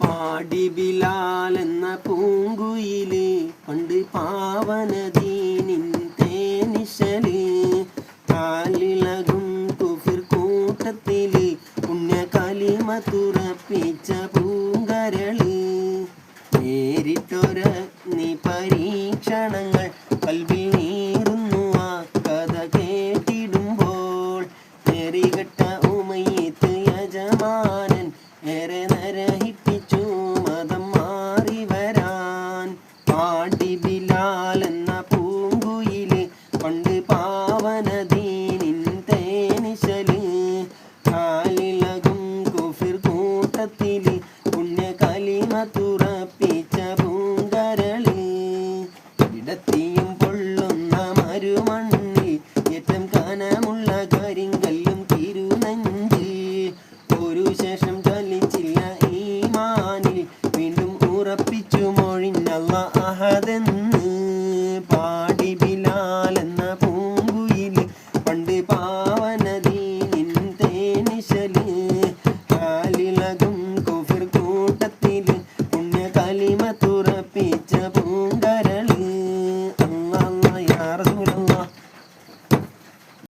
പാടി ബിലാൽ എന്ന പൂങ്കുയിൽ പണ്ട് പാവനദീനിൻ തേനിശൽ. കാലിളകും കുഫിർ കൂട്ടത്തിൽ പുണ്യ കലിമ തുറപ്പിച്ച പൂങ്കരൾ. നേരിട്ടൊരഗ്നി പരീക്ഷണങ്ങൾ കൽവിൽ നീറുന്നു ആ കഥ കേട്ടിടുമ്പോൾ. നേറികെട്ട ഉമയത്ത് യജമാനൻ ഏറെ കാലിളകും കുഫിർ കൂട്ടത്തിൽ പുണ്യ കലിമ തുറപ്പിച്ച പൂങ്കരളി ഇടത്തിയും പൊള്ളുന്ന മരുമണ്ണിൽ ഏറ്റം കനമുള്ള കരിങ്കല്ലും തിരുനഞ്ചിൽ. ഒരു ശേഷം ചലിച്ചില്ല മാനിൽ വീണ്ടും ഉറപ്പിച്ചു മൊഴിഞ്ഞല്ല അഹതെന്ന്